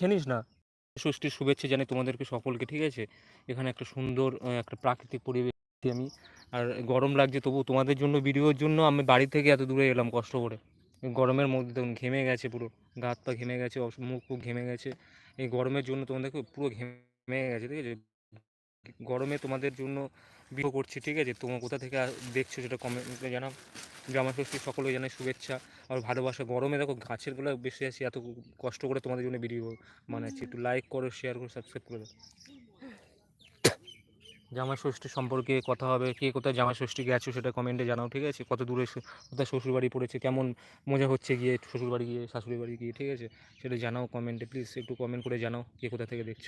খেয়ে নিস না। ষষ্ঠীর শুভেচ্ছা জানাই তোমাদেরকে সকলকে, ঠিক আছে? এখানে একটা সুন্দর একটা প্রাকৃতিক পরিবেশ আমি, আর গরম লাগছে তবু তোমাদের জন্য, ভিডিওর জন্য আমি বাড়ি থেকে এত দূরে এলাম কষ্ট করে। গরমের মধ্যে দেখুন, ঘেমে গেছে পুরো, গা হাত পা ঘেমে গেছে মুখ ফুক ঘেমে গেছে। এই গরমের জন্য তোমাদেরকে পুরো ঘেমে গেছে, ঠিক আছে? গরমে তোমাদের জন্য ভিডিও করছি, ঠিক আছে? তোমার কোথা থেকে দেখছ সেটা কমেন্টে জানাও। জামা ষষ্ঠী সকলকে জানাই শুভেচ্ছা আর ভালোবাসা। গরমে দেখো গাছেরগুলো বেশি আছি, এত কষ্ট করে তোমাদের জন্য ভিডিও বানাচ্ছি। একটু লাইক করো শেয়ার করো সাবস্ক্রাইব করে। দাও জামাই ষষ্ঠী সম্পর্কে কথা হবে, কে কোথায় জামাই ষষ্ঠী গেছো সেটা কমেন্টে জানাও, ঠিক আছে? কত দূরে কোথায় শ্বশুরবাড়ি পড়েছে, কেমন মজা হচ্ছে গিয়ে, শ্বশুরবাড়ি গিয়ে শাশুড়ি বাড়ি গিয়ে, ঠিক আছে? সেটা জানাও কমেন্টে প্লিজ একটু কমেন্ট করে জানাও, কে কোথা থেকে দেখছ?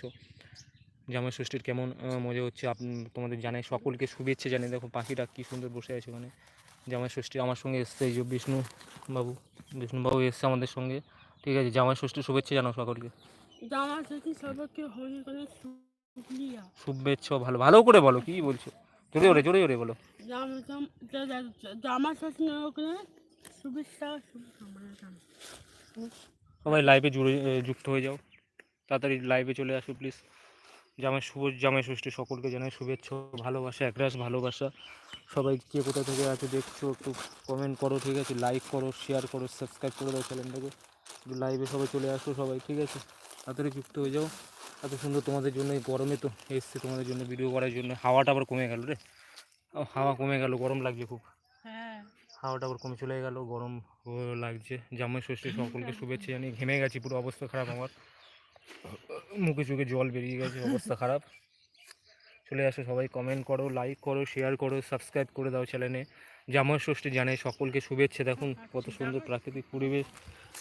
জামাই ষষ্ঠীর কেমন মজা হচ্ছে আপ তোমাদের জানাই সকলকে শুভেচ্ছা জানাই দেখো পাখিটা কী সুন্দর বসে আছে ওখানে। জামাই ষষ্ঠী আমার সঙ্গে এসছে এই যে বিষ্ণু বাবু বিষ্ণুবাবু এসছে আমাদের সঙ্গে। ঠিক আছে জামাই ষষ্ঠীর শুভেচ্ছা জানাও সকলকে। ষষ্ঠী শুভেচ্ছা। ভালো ভালো করে বলো কি বলছো? জোরে জোরে জোরে জোরে বলো। ষষ্ঠী শুভেচ্ছা সবাই লাইভে জুড়ে যুক্ত হয়ে যাও। তাড়াতাড়ি লাইভে চলে আসো প্লিজ জামাই শুভ জামাই ষষ্ঠী সকলকে জানাই শুভেচ্ছা ভালোবাসা একরাশ ভালোবাসা। সবাই কে কোথা থেকে আছে দেখছ একটু কমেন্ট করো ঠিক আছে? লাইক করো শেয়ার করো সাবস্ক্রাইব করে দাও চ্যানেলটাকে একটু লাইভে সবাই চলে আসো সবাই ঠিক আছে? তাড়াতাড়ি যুক্ত হয়ে যাও। এত সুন্দর তোমাদের জন্য এই গরমে তো এসছে তোমাদের জন্য ভিডিও করার জন্য। হাওয়াটা আবার কমে গেল রে। হাওয়া কমে গেল গরম লাগছে খুব। হ্যাঁ। হাওয়াটা আবার কমে চলে গেল গরম লাগছে। জামাই ষষ্ঠী সকলকে শুভেচ্ছা জানি ঘেমে গেছি পুরো অবস্থা খারাপ আমার। মুখে চুখে জল বেরিয়ে গেছে অবস্থা খারাপ। চলে আসো সবাই কমেন্ট করো লাইক করো শেয়ার করো সাবস্ক্রাইব করে দাও চ্যানেলে জামাই ষষ্ঠী জানে সকলকে শুভেচ্ছা। দেখুন কত সুন্দর প্রাকৃতিক পরিবেশ।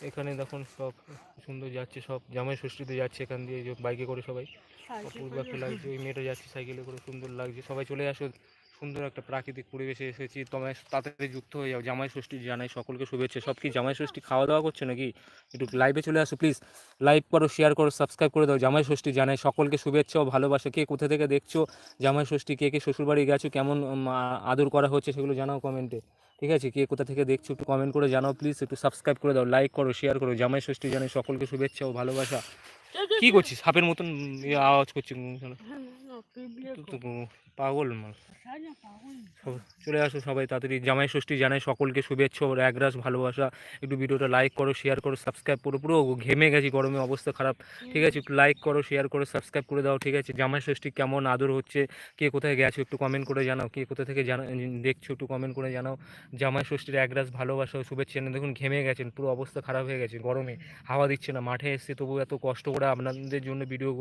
এখানে দেখুন সব সুন্দর যাচ্ছে সব। জামাই ষষ্ঠীতে যাচ্ছে এখান দিয়ে বাইকে করে সবাই। অপূর্ব একটা লাগছে ওই মেয়েটা যাচ্ছে সাইকেলে করে সুন্দর লাগছে। সবাই চলে আসো সুন্দর একটা প্রাকৃতিক পরিবেশে এসেছি তোমায় তাড়াতাড়ি যুক্ত হয়ে যাও, জামাই ষষ্ঠী জানাই, সকলকে শুভেচ্ছা। সব কি জামাই ষষ্ঠী খাওয়া দাওয়া করছে নাকি? একটু লাইভে চলে আসো প্লিজ লাইভ করো শেয়ার করো সাবস্ক্রাইব করে দাও, জামাই ষষ্ঠী জানাই, সকলকে শুভেচ্ছা ও ভালোবাসা। কে কোথা থেকে দেখছ জামাই ষষ্ঠী? কে কে শ্বশুরবাড়ি গেছো? কেমন আদর করা হচ্ছে সেগুলো জানাও কমেন্টে ঠিক আছে? কে কোথা থেকে দেখছ একটু কমেন্ট করে জানাও প্লিজ একটু সাবস্ক্রাইব করে দাও লাইক করো শেয়ার করো। জামাই ষষ্ঠী জানাই, সকলকে শুভেচ্ছা ও ভালোবাসা। কি করছিস? সাপের মতন ইয়ে আওয়াজ করছিস পাগল সব চলে আসো সবাই তাড়াতাড়ি জামাই ষষ্ঠী জানাই সকলকে শুভেচ্ছা ওর একরাশ ভালোবাসা। একটু ভিডিওটা লাইক করো শেয়ার করো সাবস্ক্রাইব করো পুরো ঘেমে গেছি গরমে অবস্থা খারাপ। ঠিক আছে একটু লাইক করো শেয়ার করো সাবস্ক্রাইব করে দাও ঠিক আছে? জামাই ষষ্ঠী কেমন আদর হচ্ছে? কে কোথায় গেছো একটু কমেন্ট করে জানাও। কে কোথা থেকে জানা দেখছ একটু কমেন্ট করে জানাও। জামাই ষষ্ঠীর একরাশ ভালোবাসা ও শুভেচ্ছা। দেখুন ঘেমে গেছেন পুরো অবস্থা খারাপ হয়ে গেছে গরমে। হাওয়া দিচ্ছে না মাঠে এসেছি তবু এত কষ্ট করে আপনাদের জন্য ভিডিও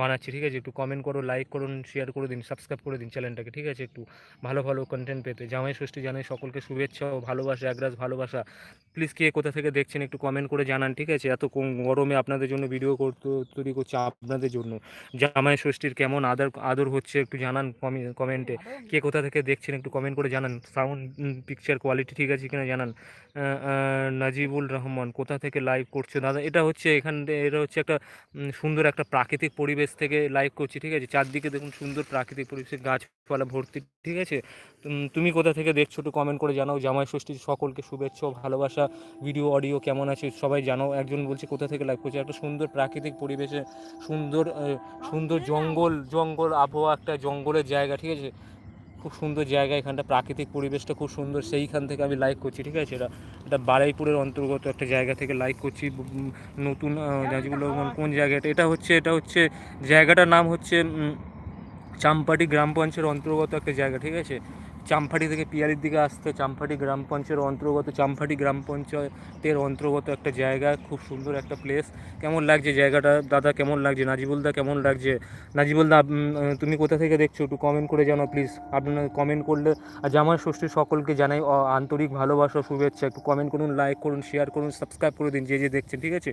বানাচ্ছি ঠিক আছে? একটু কমেন্ট করো লাইক করুন শেয়ার করে দিন সাবস্ক্রাইব করে দিন চ্যানেলটাকে ঠিক আছে? একটু ভালো ভালো কন্টেন্ট পেতে। জামাই ষষ্ঠী জানাই সকলকে শুভেচ্ছা ও ভালোবাসা একরাজ ভালোবাসা। প্লিজ কে কোথা থেকে দেখছেন একটু কমেন্ট করে জানান, ঠিক আছে? এত গরমে আপনাদের জন্য ভিডিও করতে, তৈরি করছে আপনাদের জন্য। জামাই ষষ্ঠীর কেমন আদর আদর হচ্ছে একটু জানান কমেন্টে কে কোথা থেকে দেখছেন একটু কমেন্ট করে জানান। সাউন্ড পিকচার কোয়ালিটি ঠিক আছে কিনা জানান। নাজিবুল রহমান, কোথা থেকে লাইভ করছে? দাদা, এটা হচ্ছে এখান, এটা হচ্ছে একটা সুন্দর একটা প্রাকৃতিক পরিবেশ থেকে লাইভ করছি, ঠিক আছে? চারদিকে দেখুন সুন্দর প্রাকৃতিক পরিবেশে গাছপালা ভর্তি ঠিক আছে? তুম- কোথা থেকে দেখছ একটু কমেন্ট করে জানাও। জামাই ষষ্ঠীর সকলকে শুভেচ্ছা ভালোবাসা। ভিডিও অডিও কেমন আছে সবাই জানাও। একজন বলছে কোথা থেকে লাইভ করছে? একটা সুন্দর প্রাকৃতিক পরিবেশে সুন্দর সুন্দর জঙ্গল জঙ্গল আবহাওয়া একটা জঙ্গলের জায়গা ঠিক আছে? খুব সুন্দর জায়গা এখানটা প্রাকৃতিক পরিবেশটা খুব সুন্দর। সেইখান থেকে আমি লাইক করছি ঠিক আছে? এটা এটা বারাইপুরের অন্তর্গত একটা জায়গা থেকে লাইক করছি। নতুন আহ, কোন জায়গাটা? এটা হচ্ছে এটা হচ্ছে জায়গাটার নাম হচ্ছে চাম্পাটি গ্রাম পঞ্চায়েতের অন্তর্গত একটা জায়গা ঠিক আছে? চাম্পাটি থেকে পিয়ারির দিকে আসতে চাম্পাটি গ্রাম পঞ্চায়েতের অন্তর্গত চাম্পাটি গ্রাম পঞ্চায়েতের অন্তর্গত একটা জায়গা, খুব সুন্দর একটা প্লেস কেমন লাগছে জায়গাটা? দাদা, কেমন লাগছে? নাজিবুলদা, কেমন লাগছে? নাজিবুলদা তুমি কোথা থেকে দেখছ? একটু কমেন্ট করে জানাও প্লিজ আপনার কমেন্ট করলে আর জামাই ষষ্ঠীর সকলকে জানাই আন্তরিক ভালোবাসা, শুভেচ্ছা। একটু কমেন্ট করুন লাইক করুন শেয়ার করুন সাবস্ক্রাইব করে দিন, যে যে দেখছেন, ঠিক আছে?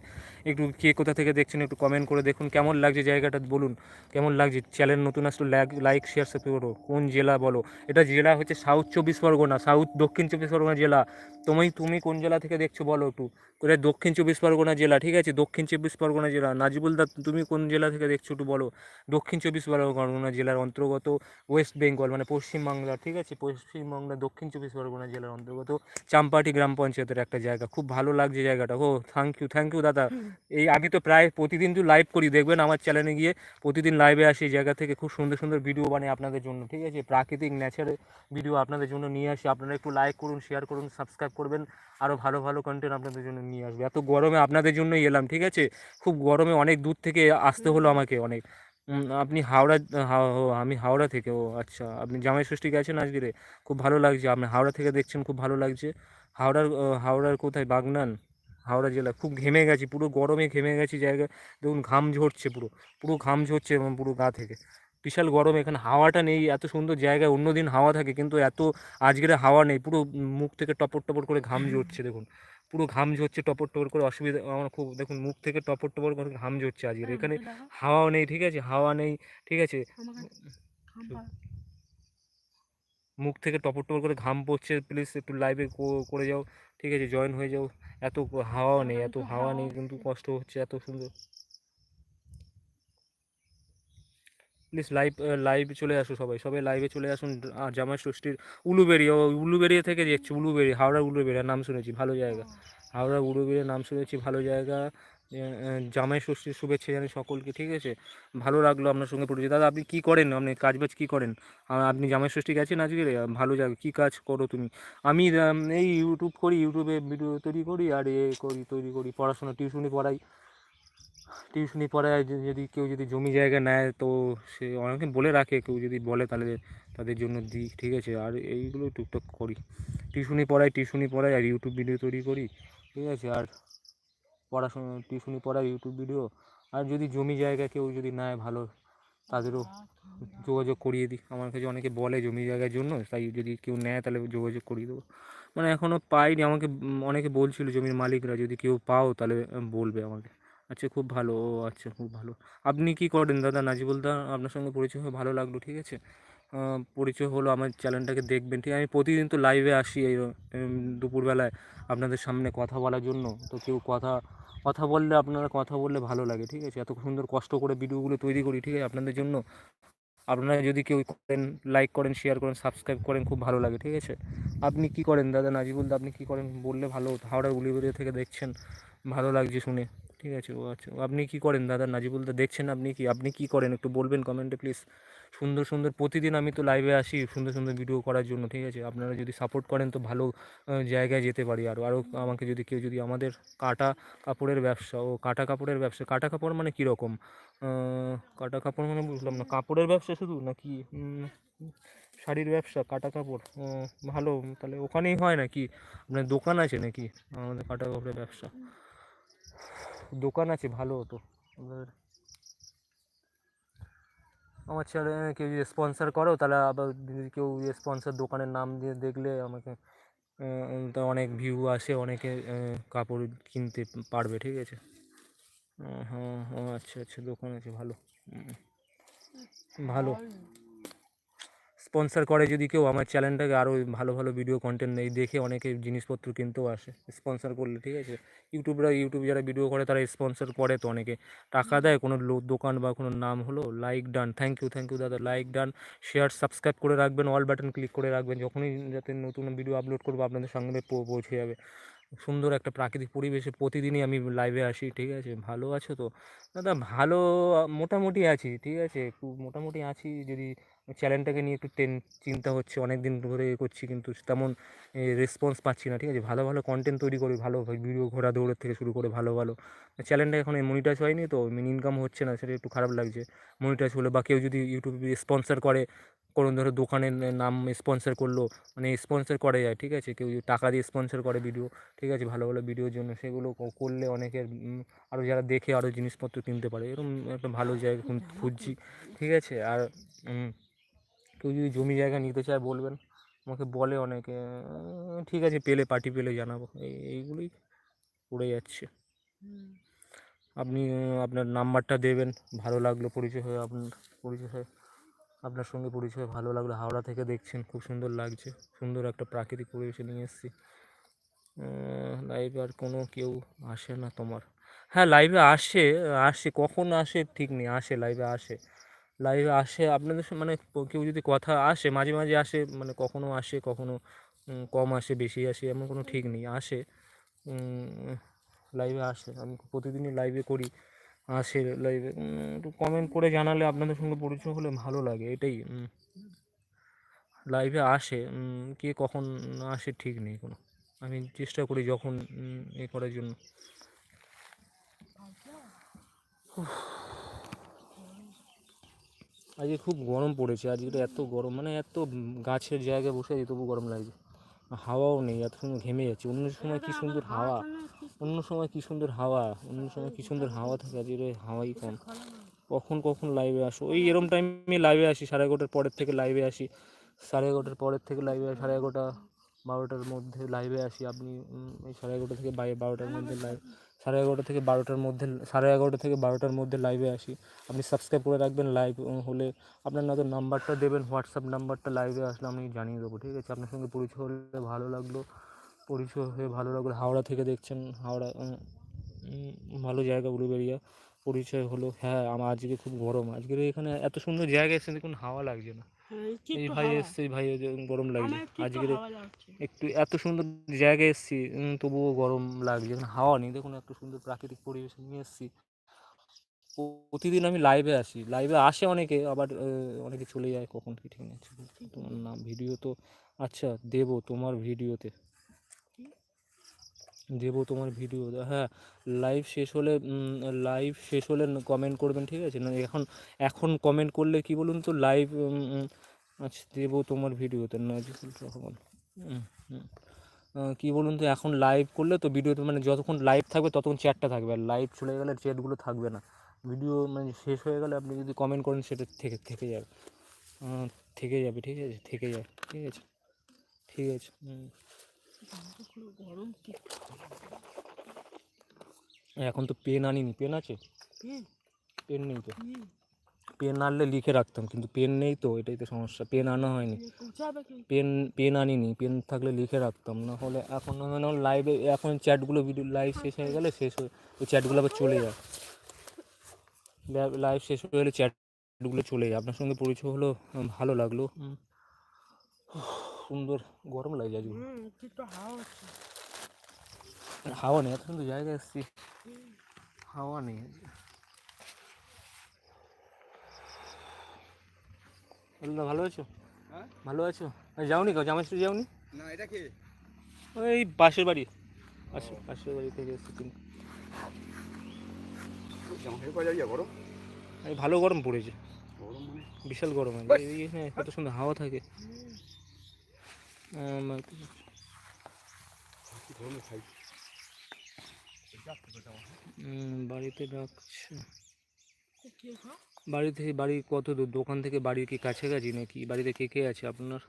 একটু কে কোথা থেকে দেখছেন, একটু কমেন্ট করে দেখুন, কেমন লাগছে জায়গাটা, বলুন। কেমন লাগছে? চ্যানেল নতুন আসলে লাইক শেয়ার সাবস্ক্রাইব করো। কোন জেলা বলো? এটা জেলা হচ্ছে সাউথ চব্বিশ পরগনা সাউথ দক্ষিণ চব্বিশ পরগনা জেলা। তুমি তুমি কোন জেলা থেকে দেখছ বলো একটু? এটা দক্ষিণ চব্বিশ পরগনা জেলা ঠিক আছে? দক্ষিণ চব্বিশ পরগনা জেলা। নাজিবুল দা তুমি কোন জেলা থেকে দেখছ একটু বলো? দক্ষিণ চব্বিশ পরগনা জেলার অন্তর্গত ওয়েস্ট বেঙ্গল মানে পশ্চিমবাংলা ঠিক আছে? পশ্চিমবাংলা দক্ষিণ চব্বিশ পরগনা জেলার অন্তর্গত চাম্পাটি গ্রাম পঞ্চায়েতের একটা জায়গা। খুব ভালো লাগছে জায়গাটা। ও থ্যাংক ইউ থ্যাংক ইউ দাদা। এই আমি তো প্রায় প্রতিদিন তো লাইভ করি দেখবেন আমার চ্যানেলে গিয়ে প্রতিদিন লাইভে আসি এই জায়গা থেকে। খুব সুন্দর সুন্দর ভিডিও বানাই আপনাদের জন্য ঠিক আছে? প্রাকৃতিক ন্যাচারে ভিডিও আপনাদের জন্য নিয়ে আসি। আপনারা একটু লাইক করুন শেয়ার করুন সাবস্ক্রাইব করবেন। আরও ভালো ভালো কন্টেন্ট আপনাদের জন্য নিয়ে আসবে। এত গরমে আপনাদের জন্যই এলাম, ঠিক আছে? খুব গরমে অনেক দূর থেকে আসতে হলো আমাকে অনেক। আপনি হাওড়া আমি হাওড়া থেকে, ও আচ্ছা আপনি জামাই ষষ্ঠী গেছেন আজকে খুব ভালো লাগছে, আপনি হাওড়া থেকে দেখছেন, খুব ভালো লাগছে। হাওড়ার হাওড়ার কোথায়? বাগনান, হাওড়া জেলা। খুব ঘেমে গেছি, পুরো গরমে ঘেমে গেছি জায়গা। দেখুন ঘাম ঝরছে পুরো পুরো ঘাম ঝরছে এবং পুরো গা থেকে। বিশাল গরম এখানে হাওয়াটা নেই এত সুন্দর জায়গায় অন্যদিন হাওয়া থাকে কিন্তু এত আজকের হাওয়া নেই পুরো মুখ থেকে টপর টপর করে ঘাম ঝরছে দেখুন। পুরো ঘাম ঝরছে টপর টপর করে অসুবিধা আমার খুব দেখুন মুখ থেকে টপর টপর করে ঘাম ঝরছে আজকের। এখানে হাওয়াও নেই ঠিক আছে? হাওয়া নেই ঠিক আছে? মুখ থেকে টপর টপর করে ঘাম পড়ছে প্লিজ একটু লাইভে করে যাও ঠিক আছে? জয়েন হয়ে যাও। এত হাওয়াও নেই এত হাওয়া নেই কিন্তু কষ্ট হচ্ছে এত সুন্দর। প্লিজ লাইভ লাইভ চলে আসো সবাই। সবাই লাইভে চলে আসুন আর জামাই ষষ্ঠীর উলুবেরি। ও উলুবেরিয়া থেকে দেখছি উলুবেরি হাওড়া উলুবেরিয়া নাম শুনেছি ভালো জায়গা। হাওড়া উলুবেরিয়ার নাম শুনেছি ভালো জায়গা। জামাই ষষ্ঠীর শুভেচ্ছা জানি সকলকে ঠিক আছে? ভালো লাগল আপনার সঙ্গে পরিচয়। দাদা আপনি কী করেন? আপনি কাজবাজ কী করেন? আপনি জামাই ষষ্ঠী গেছেন আজকে? ভালো জায়গা কী কাজ করো তুমি? আমি এই ইউটিউব করি ইউটিউবে ভিডিও তৈরি করি আর এ করি তৈরি করি পড়াশোনা টিউশনি পড়াই। টিউশনি পড়ায় যদি কেউ যদি জমি জায়গা নেয়, তো সে অনেকে বলে রাখে, কেউ যদি বলে তাহলে তাদের জন্য দিই ঠিক আছে? আর এইগুলো টুকটাক করি। টিউশনি পড়াই টিউশনি পড়াই আর ইউটিউব ভিডিও তৈরি করি, ঠিক আছে? আর পড়াশোনা টিউশনি পড়াই ইউটিউব ভিডিও আর যদি জমি জায়গা কেউ যদি নেয় ভালো, তাদেরও যোগাযোগ করিয়ে দিই। আমার কাছে অনেকে বলে জমি জায়গার জন্য, তাই যদি কেউ নেয় তাহলে যোগাযোগ করিয়ে দেবো। মানে এখনও পাইনি, আমাকে অনেকে বলছিল জমির মালিকরা, যদি কেউ পাও তাহলে বলবে আমাকে। আচ্ছা খুব ভালো। ও আচ্ছা খুব ভালো। আপনি কি করেন দাদা? নাজিবুল দা আপনার সঙ্গে পরিচয় হয়ে ভালো লাগল, ঠিক আছে? পরিচয় হলো আমার চ্যানেলটাকে দেখবেন, ঠিক আমি প্রতিদিন তো লাইভে আসি এই দুপুরবেলায় আপনাদের সামনে কথা বলার জন্য। তো কেউ কথা কথা বললে আপনারা কথা বললে ভালো লাগে, ঠিক আছে? এত সুন্দর কষ্ট করে ভিডিওগুলো তৈরি করি, ঠিক আছে? আপনাদের জন্য। আপনারা যদি কেউ করেন লাইক করেন শেয়ার করেন সাবস্ক্রাইব করেন, খুব ভালো লাগে, ঠিক আছে? আপনি কি করেন দাদা? নাজিবুল আপনি কি করেন? বললে ভালো হাওড়া উলিবেরিয়া থেকে দেখছেন। ভালো লাগছে শুনে। ঠিক আছে, ও আচ্ছা। আপনি কি করেন দাদা? নাজিবুল দা দেখছেন আপনি কি? আপনি কি করেন? একটু বলবেন কমেন্টে প্লিজ সুন্দর সুন্দর প্রতিদিন আমি তো লাইভে আসি সুন্দর সুন্দর ভিডিও করার জন্য, ঠিক আছে? আপনারা যদি সাপোর্ট করেন তো ভালো জায়গায় যেতে পারি। আরও আরও আমাকে যদি কেউ যদি আমাদের কাটা কাপড়ের ব্যবসা, ও কাটা কাপড়ের ব্যবসা, কাটা কাপড় মানে কীরকম কাটা কাপড় মানে বুঝলাম না। কাপড়ের ব্যবসা শুধু নাকি শাড়ির ব্যবসা, কাটা কাপড়? ভালো। তাহলে ওখানেই হয় নাকি? আপনার দোকান আছে নাকি? আমাদের কাটা কাপড়ের ব্যবসা? দোকান আছে, ভালো হতো আপনাদের আমার চ্যানেলে কেউ যদি স্পন্সার করো, তাহলে আবার যদি কেউ স্পন্সার দোকানের নাম দিয়ে দেখলে আমাকে অনেক ভিউ আসে, অনেকে কাপড় কিনতে পারবে, ঠিক আছে? হ্যাঁ আচ্ছা আচ্ছা দোকান আছে, ভালো। ভালো। স্পন্সর করে যদি কেউ আমার চ্যানেলটাকে আরও ভালো ভালো ভিডিও কন্টেন্ট নেই, দেখে অনেকে জিনিসপত্র কিনতেও আসে স্পন্সর করলে, ঠিক আছে? ইউটিউবরা, ইউটিউব যারা ভিডিও করে তারা স্পন্সর করে তো অনেকে। টাকা দেয়, কোনো দোকান বা কোনো নাম হলো like done thank you thank you দাদা লাইক ডান শেয়ার সাবস্ক্রাইব করে রাখবেন অল বাটন ক্লিক করে রাখবেন, যখনই যাতে নতুন ভিডিও আপলোড করব, আপনাদের সঙ্গে পৌঁছে যাবে। সুন্দর একটা প্রাকৃতিক পরিবেশে প্রতিদিনই আমি লাইভে আসি, ঠিক আছে? ভালো আছো তো? দাদা, ভালো, মোটামুটি আছি, ঠিক আছে? মোটামুটি আছি যদি চ্যানেলটাকে নিয়ে একটু টেন চিন্তা হচ্ছে অনেক দিন ধরে করছি কিন্তু তেমন রেসপন্স পাচ্ছি না, ঠিক আছে? ভালো ভালো কন্টেন্ট তৈরি করি, ভালো ভিডিও ঘোরা দৌড়ের থেকে শুরু করে ভালো ভালো। চ্যানেলটা এখন মনিটাইজ হয়নি তো ইনকাম হচ্ছে না, সেটা একটু খারাপ লাগছে। মনিটাইজ হলে, বা কেউ যদি ইউটিউবে স্পন্সর করে, কোনো ধরো দোকানের নাম স্পন্সর করল মানে স্পন্সর করা যায়, ঠিক আছে? কেউ টাকা দিয়ে স্পন্সর করে ভিডিও ঠিক আছে? ভালো ভালো ভিডিওর জন্য, সেগুলো করলে অনেকের আরও যারা দেখে আরও জিনিসপত্র কিনতে পারে, এরকম একটা ভালো জায়গা খুঁজছি, ঠিক আছে? আর কেউ যদি জমি জায়গা নিতে চায় বলবেন, আমাকে বলে অনেকে। ঠিক আছে, পেলে পার্টি পেলে জানাব। এই, এইগুলোই পড়ে যাচ্ছে। আপনি আপনার নাম্বারটা দেবেন, ভালো লাগল পরিচয় হয়ে আপনার পরিচয় হয়ে, আপনার সঙ্গে পরিচয় হয়ে ভালো লাগল। হাওড়া থেকে দেখছেন, খুব সুন্দর লাগছে। সুন্দর একটা প্রাকৃতিক পরিবেশে নিয়ে এসেছি। লাইভে আর কোনো কেউ আসে না তোমার। হ্যাঁ লাইভে আসে আসে। কখন আসে ঠিক নেই, আসে লাইভে আসে। লাইভে আসে। আপনাদের মানে কেউ যদি কথা আসে, মাঝে মাঝে আসে মানে কখনো আসে, কখনো কম আসে, বেশি আসে, এমন কোনো ঠিক নেই, আসে। লাইভে আসে। আমি প্রতিদিনই লাইভে করি, আসে লাইভে একটু কমেন্ট করে জানালে আপনাদের সঙ্গে পরিচয় হলে ভালো লাগে, এটাই লাইভে আসে কে কখন আসে ঠিক নেই কোনো। আমি চেষ্টা করি যখন এ করার জন্য। আজকে খুব গরম পড়েছে, আজকে এত গরম মানে এত গাছের জায়গায় বসে আছি, তবু গরম লাগছে। হাওয়াও নেই, এত সুন্দর ঘেমে যাচ্ছে, অন্য সময় কি সুন্দর হাওয়া, অন্য সময় কি সুন্দর হাওয়া, অন্য সময় কি সুন্দর হাওয়া থাকে, আজকে হাওয়াই কম। কখন কখন লাইভে আসো, ওই এরম টাইমে লাইভে আসি, সাড়ে এগারোটার পরের থেকে লাইভে আসি, সাড়ে এগারোটার পরের থেকে লাইভে আসি, সাড়ে এগারোটা বারোটার মধ্যে লাইভে আসি, আপনি এই সাড়ে এগারোটা থেকে বাইরে বারোটার মধ্যে লাইভ সাড়ে এগারোটা থেকে বারোটার মধ্যে, সাড়ে এগারোটা থেকে বারোটার মধ্যে লাইভে আসি। আপনি সাবস্ক্রাইব করে রাখবেন লাইভ হলে আপনার নয়তো নাম্বারটা দেবেন হোয়াটসঅ্যাপ নাম্বারটা লাইভে আসলে আমি জানিয়ে দেবো, ঠিক আছে? আপনার সঙ্গে পরিচয় হলে ভালো লাগল, পরিচয় হয়ে ভালো লাগল, হাওড়া থেকে দেখছেন, হাওড়া ভালো জায়গা, উলুবেড়িয়া, পরিচয় হলো। হ্যাঁ আমার আজকে খুব গরম, আজকের এখানে এত সুন্দর জায়গা এসে দেখুন হাওয়া লাগছে না। এই ভাই এসছে ভাই গরম লাগছে। আজকে একটু এত সুন্দর জায়গায় এসেছি তবুও গরম লাগছে এখানে হাওয়া নেই। দেখুন এত সুন্দর প্রাকৃতিক পরিবেশ নিয়ে এসেছি। প্রতিদিন আমি লাইভে আসি। লাইভে আসে অনেকে আবার অনেকে চলে যায় কখন কি ঠিক আছে তোমার নাম ভিডিও তো আচ্ছা দেবো তোমার ভিডিওতে দেবো তোমার ভিডিও হ্যাঁ লাইভ শেষ হলে লাইভ শেষ হলে কমেন্ট করবেন ঠিক আছে? না এখন এখন কমেন্ট করলে কি বলুন তো লাইভ আচ্ছা দেবো তোমার ভিডিওতে নাজিফুল রহমান। হুম, হুম। আহ, বলুন তো এখন লাইভ করলে তো ভিডিওতে মানে যতক্ষণ লাইভ থাকবে ততক্ষণ চ্যাটটা থাকবে। আর লাইভ চলে গেলে চ্যাটগুলো থাকবে না। ভিডিও মানে শেষ হয়ে গেলে আপনি যদি কমেন্ট করেন সেটা থেকে থেকে যাবে। থেকে যাবে ঠিক আছে? থেকে যাবে ঠিক আছে? ঠিক আছে গরম কি? এখন তো পেন আনিনি পেন আছে? পেন পেন নেই তো। পেন আনলে লিখে রাখতাম কিন্তু পেন নেই তো এটাই তো সমস্যা। পেন আনা হয়নি। পেন পেন আনিনি পেন থাকলে লিখে রাখতাম। না হলে এখন মানে লাইভে এখন চ্যাটগুলো ভিডিও লাইভ শেষ হয়ে গেলে শেষ হয়ে ওই চ্যাটগুলো আবার চলে যায়। লাইভ শেষ হয়ে গেলে চ্যাটগুলো চলে যায়। আপনার সঙ্গে পরিচয় হলো ভালো লাগল। সুন্দর গরম লাগছে আজকে। হাওয়া নেই এত সুন্দর জায়গায় এসেছি। হাওয়া নেই ভালো আছো? হ্যাঁ? ভালো আছো? আরে যাওনি কাউ? জামাই ষষ্ঠী যাওনি? না এটা কি? ওই পাশের বাড়ি। পাশে পাশের বাড়ি থেকে এসেছি এই ভালো গরম পড়েছে। মানে? বিশাল গরম। কত সুন্দর হাওয়া থাকে আম, কি গরমে খাই উম, বাড়িতে ডাকছে। বাড়ি থেকে বাড়ি কত দূর? দোকান থেকে বাড়ি কি কাছাকাছি নাকি? বাড়িতে কে কে আছে আপনার?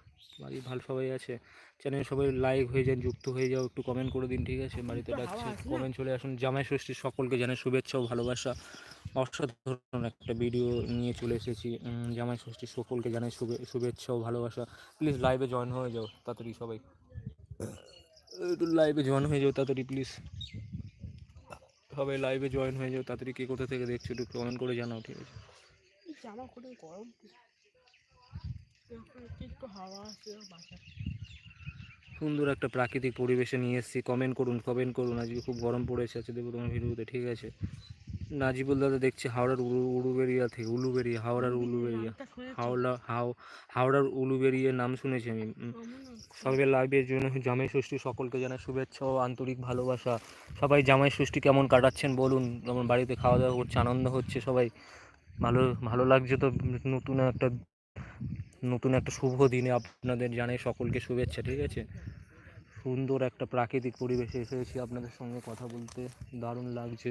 বাড়ি ভালো সবাই আছে? চ্যানেল সবাই লাইক হয়ে যান যুক্ত হয়ে যাও একটু কমেন্ট করে দিন ঠিক আছে? বাড়িতে ডাকছে? কমেন্ট চলে আসুন। জামাই ষষ্ঠী সকলকে জানাই শুভেচ্ছা ও ভালোবাসা। অসাধারণ একটা ভিডিও নিয়ে চলে এসেছি। জামাই ষষ্ঠী সকলকে জানাই শুভে- শুভেচ্ছা ও ভালোবাসা। প্লিজ লাইভে জয়েন হয়ে যাও তাড়াতাড়ি সবাই। একটু লাইভে জয়েন হয়ে যাও তাড়াতাড়ি প্লিজ সবাই লাইভে জয়েন হয়ে যাও তাড়াতাড়ি কে কোথা থেকে দেখছ একটু কমেন্ট করে জানাও ঠিক আছে? জামা করে গরম কি? হাওয়া আছে সুন্দর একটা প্রাকৃতিক পরিবেশে নিয়ে এসেছি। কমেন্ট করুন কমেন্ট করুন। আজকে খুব গরম পড়েছে আছে দেবো তোমার ভিডিওতে ঠিক আছে? নাজিবুল দাদা দেখছি হাওড়ার উলু উলুবেরিয়া থেকে উলুবেরিয়া হাওড়ার উলুবেরিয়া। হাওড়া হাও হাওড়ার উলুবেরিয়া নাম শুনেছি আমি সবাই লাইভের জন্য জামাই ষষ্ঠী সকলকে জানাই শুভেচ্ছা ও আন্তরিক ভালোবাসা। সবাই জামাই ষষ্ঠী কেমন কাটাচ্ছেন বলুন যেমন বাড়িতে খাওয়া দাওয়া করছে আনন্দ হচ্ছে সবাই। ভালো ভালো লাগছে তো নতুন একটা নতুন একটা শুভ দিনে আপনাদের জানাই সকলকে শুভেচ্ছা ঠিক আছে? সুন্দর একটা প্রাকৃতিক পরিবেশে এসেছি আপনাদের সঙ্গে কথা বলতে দারুণ লাগছে।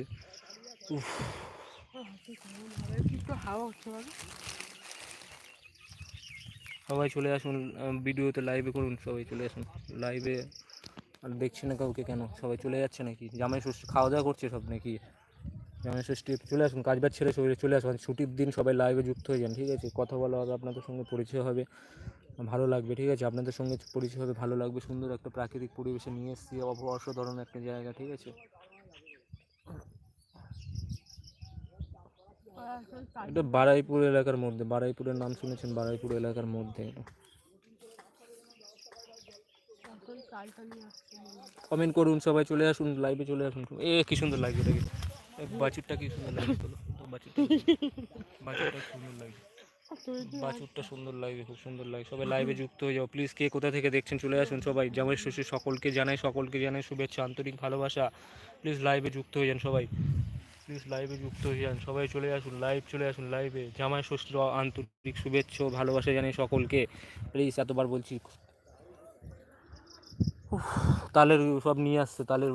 সবাই চলে আসুন ভিডিওতে লাইভে করুন, সবাই চলে আসুন লাইভে আর দেখছি না কাউকে কেন, সবাই চলে যাচ্ছে নাকি? জামাই ষষ্ঠী খাওয়া দাওয়া করছে সব নাকি? জামাই ষষ্ঠী, চলে আসুন, কাজ বাজ ছেড়ে সবাই চলে আসুন। ছুটির দিন সবাই লাইভে যুক্ত হয়ে যান, ঠিক আছে? কথা বলা হবে আপনাদের সঙ্গে, পরিচয় হবে, ভালো লাগবে, ঠিক আছে? আপনাদের সঙ্গে পরিচয় হবে, ভালো লাগবে, সুন্দর একটা প্রাকৃতিক পরিবেশে নিয়ে এসেছি অসাধারণ একটা জায়গা, ঠিক আছে আর এখন কাজ- এটা বারাইপুর এলাকার মধ্যে, বারাইপুরের নাম শুনেছেন, বারাইপুর এলাকার মধ্যে। কমেন্ট করুন, সবাই চলে আসুন লাইভে চলে আসুন। এ, কি সুন্দর লাগছে এটাকে বাছুরটা কি সুন্দর তো বাছুরটা সুন্দর কি বাছুরটা সুন্দর লাগবে খুব সুন্দর লাগে সবাই লাইভে যুক্ত হয়ে যাও। প্লিজ কে কোথা থেকে দেখছেন, চলে আসুন সবাই। জামাই শ্বশুর, সকলকে জানাই সকলকে জানাই শুভেচ্ছা, আন্তরিক ভালোবাসা। প্লিজ লাইভে যুক্ত হয়ে যান সবাই। প্লিজ লাইভে যুক্ত হয়ে যান, সবাই চলে আসুন লাইভ চলে আসুন লাইভে জামাই ষষ্ঠ আন্তরিক শুভেচ্ছা ভালোবাসা জানি সকলকে। প্লিজ এতবার বলছি তালের সব নিয়ে আসছে, তালের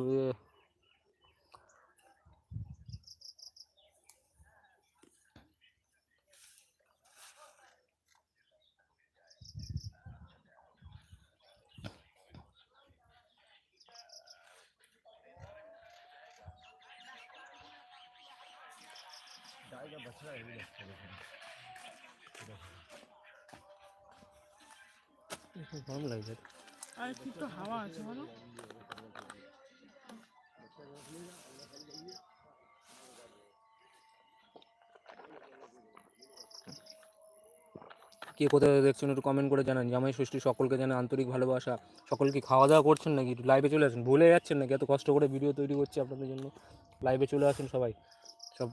কে কোথায় দেখছেন একটু কমেন্ট করে জানান। জামাই ষষ্ঠী সকলকে জানান আন্তরিক ভালোবাসা। সকলকে খাওয়া দাওয়া করছেন নাকি? একটু লাইভে চলে আসুন। ভুলে যাচ্ছেন নাকি? এত কষ্ট করে ভিডিও তৈরি করছি আপনাদের জন্য। লাইভে চলে আসুন সবাই। সব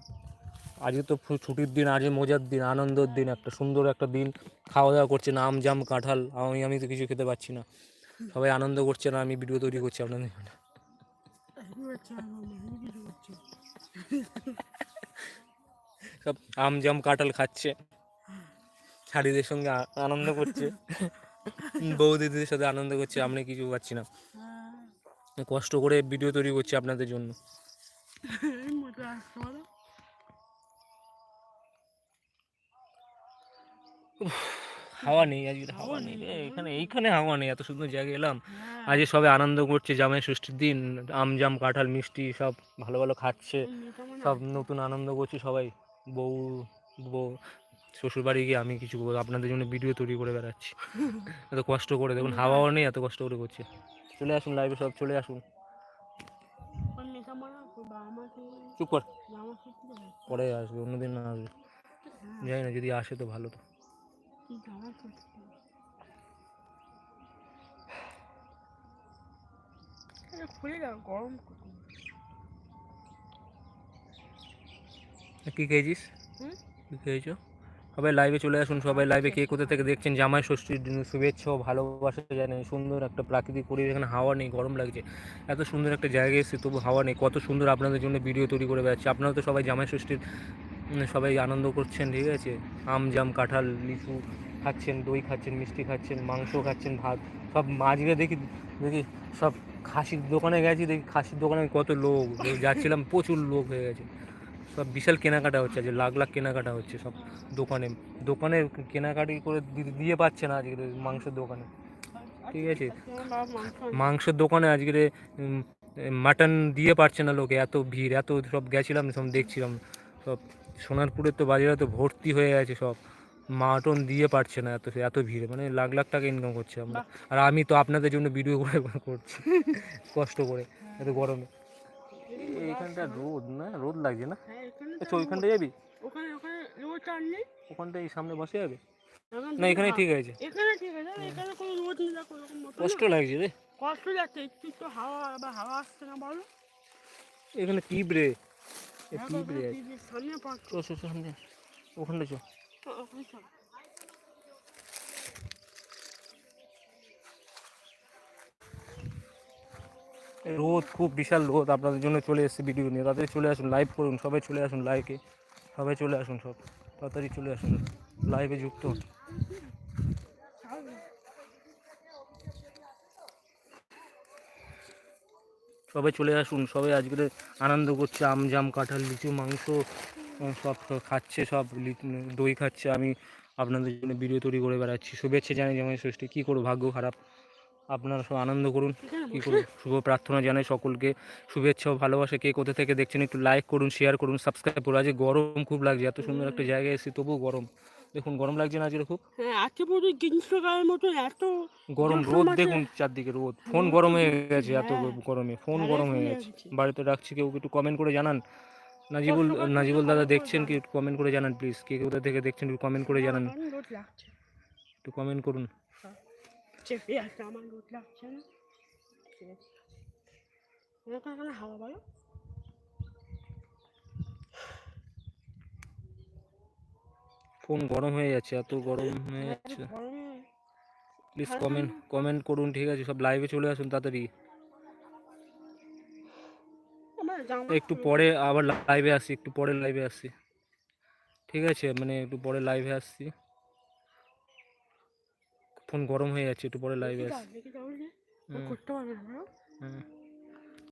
আজকে তো ছুটির দিন, আজকে মজার দিন, আনন্দের দিন, একটা সুন্দর একটা দিন। খাওয়া দাওয়া করছেন আম জাম, কাঁঠাল, আমি আমি তো কিছু খেতে পাচ্ছি না। সবাই আনন্দ করছে না, আমি ভিডিও তৈরি করছি আপনাদের সব আম, জাম, কাঁঠাল খাচ্ছে। শাড়িদের সঙ্গে আনন্দ করছে। বৌদিদের সাথে আনন্দ করছে, আমরা কিছু পাচ্ছি না। কষ্ট করে ভিডিও তৈরি করছি আপনাদের জন্য এই মতো আসতে বলো হাওয়া নেই আজকে হাওয়া নেই এখানে এইখানে হাওয়া নেই এত সুন্দর জায়গায় এলাম। হ্যাঁ। আজকে সবাই আনন্দ করছে জামাই ষষ্ঠীর দিন আম জাম কাঁঠাল মিষ্টি সব ভালো ভালো খাচ্ছে। সব নতুন আনন্দ করছি সবাই। বউ বউ শ্বশুর বাড়ি গিয়ে আমি কিছু করব, আপনাদের জন্য ভিডিও তৈরি করে বেড়াচ্ছি। এত কষ্ট করে দেখুন হাওয়াও নেই এত কষ্ট করে করছে। চলে আসুন লাইভে সব চলে আসুন। চুপ কর। পরে আসবে অন্যদিন না আসবে। জানি না যদি আসে তো ভালো তো। কি জামা সত্যি খুলে দাও গরম কি খেয়েছিস? কি খেয়েছো? সবাই লাইভে চলে আসুন সবাই লাইভে কে কোথা থেকে দেখছেন? জামাই ষষ্ঠীর দিন শুভেচ্ছা ও ভালোবাসা জানেন সুন্দর একটা প্রাকৃতিক পরিবেশ এখানে হাওয়া নেই গরম লাগছে। এত সুন্দর একটা জায়গায় এসেছে তবু হাওয়া নেই। কত সুন্দর আপনাদের জন্য ভিডিও তৈরি করে বেড়াচ্ছে। আপনারা তো সবাই জামাই ষষ্ঠীর সবাই আনন্দ করছেন, ঠিক আছে? আম, জাম, কাঁঠাল, লিচু খাচ্ছেন, দই খাচ্ছেন, মিষ্টি খাচ্ছেন, মাংস খাচ্ছেন, ভাত, সব আজকে দেখি দেখি, সব খাসির দোকানে গেছি, দেখি খাসির দোকানে কত লোক যাচ্ছিলাম, প্রচুর লোক হয়ে গেছে। সব বিশাল কেনাকাটা হচ্ছে আজকে, লাখ লাখ কেনাকাটা হচ্ছে সব দোকানে। দোকানে কেনাকাটি করে দিয়ে পাচ্ছে না আজকে মাংসের দোকানে। ঠিক আছে? মাংসের দোকানে আজকে মাটন দিয়ে পারছে না লোকে, এত ভিড়, এত সব গেছিলাম, সব দেখছিলাম, সব সোনারপুরের তো বাজারে তো ভর্তি হয়ে গেছে সব। মাটন দিয়ে পারছে না এত এত ভিড় মানে লাখ লাখ টাকা ইনকাম করছে আমরা। আর আমি তো আপনাদের জন্য ভিডিও করে করছি কষ্ট করে এত গরমে। এইখানটা রোদ না? রোদ লাগছে না? হ্যাঁ আচ্ছা ওইখানটা যাবি? ওখানে ওখানে রোদ আর নেই। ওখানটা এই সামনে বসে যাবে? না এখানে ঠিক আছে। এখানে ঠিক আছে এখানে কোনো রোদ নেই কষ্ট। লাগছে রে। কষ্ট যাচ্ছে একটু তো হাওয়া বা হাওয়া আসছে না বলো? এখানে টিপ সামনে পাচ্ছ চো চো চো সামনে। ওখানটা চো ওখানে চল। রোদ খুব বিশাল রোদ। আপনাদের জন্য চলে এসেছে ভিডিও নিয়ে। তাড়াতাড়ি চলে আসুন লাইভ করুন। সবাই চলে আসুন লাইভে সবাই চলে আসুন সব। তাড়াতাড়ি চলে আসুন। লাইভে যুক্ত হন। চল। সবাই চলে আসুন, সবাই আজকে আনন্দ করছে, আম জাম, কাঁঠাল, লিচু, মাংস সব খাচ্ছে, সব দই খাচ্ছে। আমি আপনাদের জন্য ভিডিও তৈরি করে বেড়াচ্ছি। শুভেচ্ছা জানি জামাই ষষ্ঠী। কী করব, ভাগ্য খারাপ। আপনারা সব আনন্দ করুন, কী করুন শুভ প্রার্থনা জানাই সকলকে। শুভেচ্ছা ও ভালোবাসা। কে কোথা থেকে দেখছেন একটু লাইক করুন শেয়ার করুন সাবস্ক্রাইব করুন। আজকে গরম খুব লাগছে, এত সুন্দর একটা জায়গায় এসেছি, তবুও গরম। দেখুন গরম লাগছে না আজকে খুব? হ্যাঁ আজকে পুরো গ্রীষ্মকালের মতন এত গরম রোদ দেখুন চারদিকে রোদ। ফোন গরম হয়ে গেছে এত হ্যাঁ। গরমে ফোন হ্যাঁ, গরম হয়ে গেছে। বাড়িতে রাখছি কেউ একটু কমেন্ট করে জানান। নাজিবুল নাজিবুল দাদা দেখছেন কি? একটু কমেন্ট করে জানান প্লিজ কে কোথা থেকে দেখছেন একটু কমেন্ট করে জানান। রোদ লাগছে। একটু কমেন্ট করুন। চেপে আছে আমার রোদ লাগছে না। হাওয়া বলো। ফোন গরম হয়ে যাচ্ছে এত গরম হয়ে যাচ্ছে। গরমে। প্লিজ কমেন্ট কমেন্ট করুন ঠিক আছে সব লাইভে চলে আসুন তাড়াতাড়ি। একটু পরে আবার লাইভে আসি একটু পরে লাইভে আসি ঠিক আছে মানে একটু পরে লাইভে আসছি। ফোন গরম হয়ে যাচ্ছে একটু পরে লাইভে হুম, করতে পারবে না। হুম।